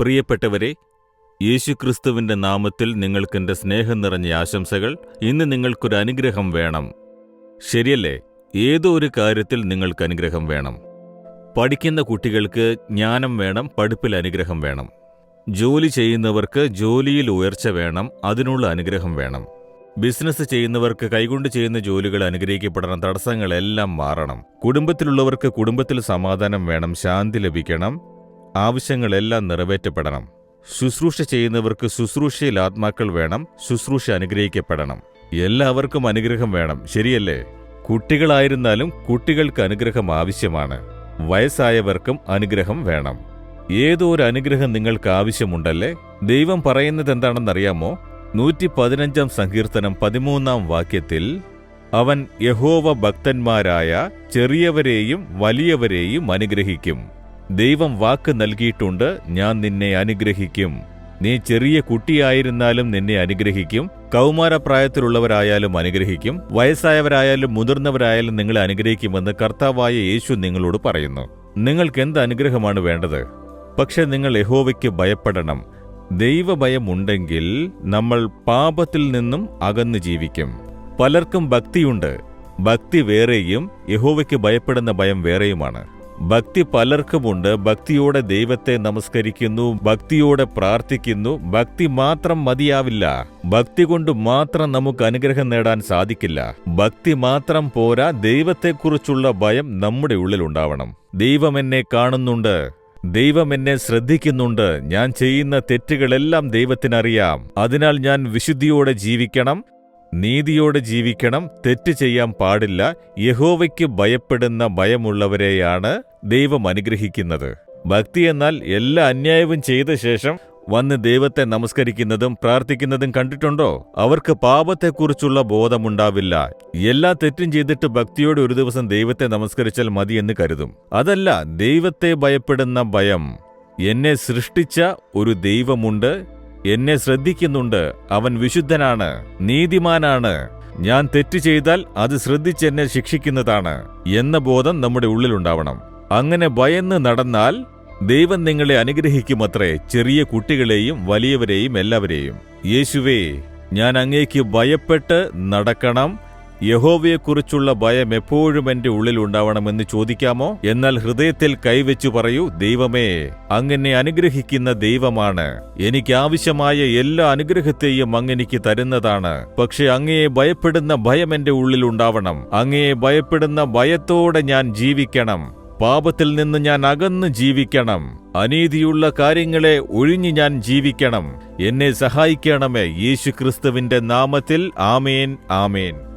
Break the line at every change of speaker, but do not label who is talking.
പ്രിയപ്പെട്ടവരെ യേശുക്രിസ്തുവിന്റെ നാമത്തിൽ നിങ്ങൾക്കെന്റെ സ്നേഹം നിറഞ്ഞ ആശംസകൾ. ഇന്ന് നിങ്ങൾക്കൊരു അനുഗ്രഹം വേണം. ശരിയല്ലേ? ഏതോ ഒരു കാര്യത്തിൽ നിങ്ങൾക്ക് അനുഗ്രഹം വേണം. പഠിക്കുന്ന കുട്ടികൾക്ക് ജ്ഞാനം വേണം പഠിപ്പിൽ അനുഗ്രഹം വേണം. ജോലി ചെയ്യുന്നവർക്ക് ജോലിയിൽ ഉയർച്ച വേണം അതിനുള്ള അനുഗ്രഹം വേണം. ബിസിനസ് ചെയ്യുന്നവർക്ക് കൈകൊണ്ട് ചെയ്യുന്ന ജോലികൾ അനുഗ്രഹിക്കപ്പെടണം തടസ്സങ്ങളെല്ലാം മാറണം. കുടുംബത്തിലുള്ളവർക്ക് കുടുംബത്തിൽ സമാധാനം വേണം ശാന്തി ലഭിക്കണം. ആവശ്യങ്ങളെല്ലാം നിറവേറ്റപ്പെടണം. ശുശ്രൂഷ ചെയ്യുന്നവർക്ക് ശുശ്രൂഷയിൽ ആത്മാക്കൾ വേണം ശുശ്രൂഷ അനുഗ്രഹിക്കപ്പെടണം. എല്ലാവർക്കും അനുഗ്രഹം വേണം ശരിയല്ലേ? കുട്ടികളായിരുന്നാലും കുട്ടികൾക്ക് അനുഗ്രഹം ആവശ്യമാണ്. വയസ്സായവർക്കും അനുഗ്രഹം വേണം. ഏതോ ഒരു അനുഗ്രഹം നിങ്ങൾക്ക് ആവശ്യമുണ്ടല്ലേ? ദൈവം പറയുന്നത് എന്താണെന്നറിയാമോ? നൂറ്റി പതിനഞ്ചാം സങ്കീർത്തനം പതിമൂന്നാം വാക്യത്തിൽ അവൻ യഹോവ ഭക്തന്മാരായ ചെറിയവരെയും വലിയവരെയും അനുഗ്രഹിക്കും. ദൈവം വാക്ക് നൽകിയിട്ടുണ്ട് ഞാൻ നിന്നെ അനുഗ്രഹിക്കും. നീ ചെറിയ കുട്ടിയായിരുന്നാലും നിന്നെ അനുഗ്രഹിക്കും. കൗമാരപ്രായത്തിലുള്ളവരായാലും അനുഗ്രഹിക്കും. വയസ്സായവരായാലും മുതിർന്നവരായാലും നിങ്ങളെ അനുഗ്രഹിക്കുമെന്ന് കർത്താവായ യേശു നിങ്ങളോട് പറയുന്നു. നിങ്ങൾക്ക് എന്ത് അനുഗ്രഹമാണ് വേണ്ടത്? പക്ഷെ നിങ്ങൾ യഹോവയ്ക്ക് ഭയപ്പെടണം. ദൈവഭയമുണ്ടെങ്കിൽ നമ്മൾ പാപത്തിൽ നിന്നും അകന്നു ജീവിക്കും. പലർക്കും ഭക്തിയുണ്ട്. ഭക്തി വേറെയും യഹോവയ്ക്ക് ഭയപ്പെടുന്ന ഭയം വേറെയുമാണ്. ഭക്തി പലർക്കുമുണ്ട്. ഭക്തിയോടെ ദൈവത്തെ നമസ്കരിക്കുന്നു. ഭക്തിയോടെ പ്രാർത്ഥിക്കുന്നു. ഭക്തി മാത്രം മതിയാവില്ല. ഭക്തി കൊണ്ട് മാത്രം നമുക്ക് അനുഗ്രഹം നേടാൻ സാധിക്കില്ല. ഭക്തി മാത്രം പോരാ ദൈവത്തെക്കുറിച്ചുള്ള ഭയം നമ്മുടെ ഉള്ളിലുണ്ടാവണം ദൈവം എന്നെ കാണുന്നുണ്ട്. ദൈവം എന്നെ ശ്രദ്ധിക്കുന്നുണ്ട്. ഞാൻ ചെയ്യുന്ന തെറ്റുകളെല്ലാം ദൈവത്തിനറിയാം. അതിനാൽ ഞാൻ വിശുദ്ധിയോടെ ജീവിക്കണം. നീതിയോടെ ജീവിക്കണം തെറ്റ് ചെയ്യാൻ പാടില്ല യഹോവയ്ക്ക് ഭയപ്പെടുന്ന ഭയമുള്ളവരെയാണ് ദൈവം അനുഗ്രഹിക്കുന്നത്. ഭക്തി എന്നാൽ എല്ലാ അന്യായവും ചെയ്ത ശേഷം വന്ന് ദൈവത്തെ നമസ്കരിക്കുന്നതും പ്രാർത്ഥിക്കുന്നതും കണ്ടിട്ടുണ്ടോ? അവർക്ക് പാപത്തെക്കുറിച്ചുള്ള ബോധമുണ്ടാവില്ല. എല്ലാ തെറ്റും ചെയ്തിട്ട് ഭക്തിയോടെ ഒരു ദിവസം ദൈവത്തെ നമസ്കരിച്ചാൽ മതി എന്ന് കരുതും. അതല്ല ദൈവത്തെ ഭയപ്പെടുന്ന ഭയം. എന്നെ സൃഷ്ടിച്ച ഒരു ദൈവമുണ്ട് എന്നെ ശ്രദ്ധിക്കുന്നുണ്ട്. അവൻ വിശുദ്ധനാണ് നീതിമാനാണ്. ഞാൻ തെറ്റ് ചെയ്താൽ അത് ശ്രദ്ധിച്ച് എന്നെ ശിക്ഷിക്കുന്നതാണ് എന്ന ബോധം നമ്മുടെ ഉള്ളിലുണ്ടാവണം. അങ്ങനെ ഭയന്ന് നടന്നാൽ ദൈവം നിങ്ങളെ അനുഗ്രഹിക്കുമത്രേ ചെറിയ കുട്ടികളെയും വലിയവരെയും എല്ലാവരെയും. യേശുവേ ഞാൻ അങ്ങേക്ക് ഭയപ്പെട്ട് നടക്കണം. യഹോവയെക്കുറിച്ചുള്ള ഭയം എപ്പോഴും എന്റെ ഉള്ളിൽ ഉണ്ടാവണമെന്ന് ചോദിക്കാമോ? എന്നാൽ ഹൃദയത്തിൽ കൈവച്ചു പറയൂ ദൈവമേ അങ്ങനെ അനുഗ്രഹിക്കുന്ന ദൈവമാണ്. എനിക്ക് ആവശ്യമായ എല്ലാ അനുഗ്രഹത്തെയും അങ്ങെനിക്ക് തരുന്നതാണ്. പക്ഷെ അങ്ങയെ ഭയപ്പെടുന്ന ഭയം എന്റെ ഉള്ളിൽ ഉണ്ടാവണം. അങ്ങയെ ഭയപ്പെടുന്ന ഭയത്തോടെ ഞാൻ ജീവിക്കണം. പാപത്തിൽ നിന്ന് ഞാൻ അകന്ന് ജീവിക്കണം. അനീതിയുള്ള കാര്യങ്ങളെ ഒഴിഞ്ഞു ഞാൻ ജീവിക്കണം. എന്നെ സഹായിക്കണമേ യേശുക്രിസ്തുവിന്റെ നാമത്തിൽ. ആമേൻ ആമേൻ.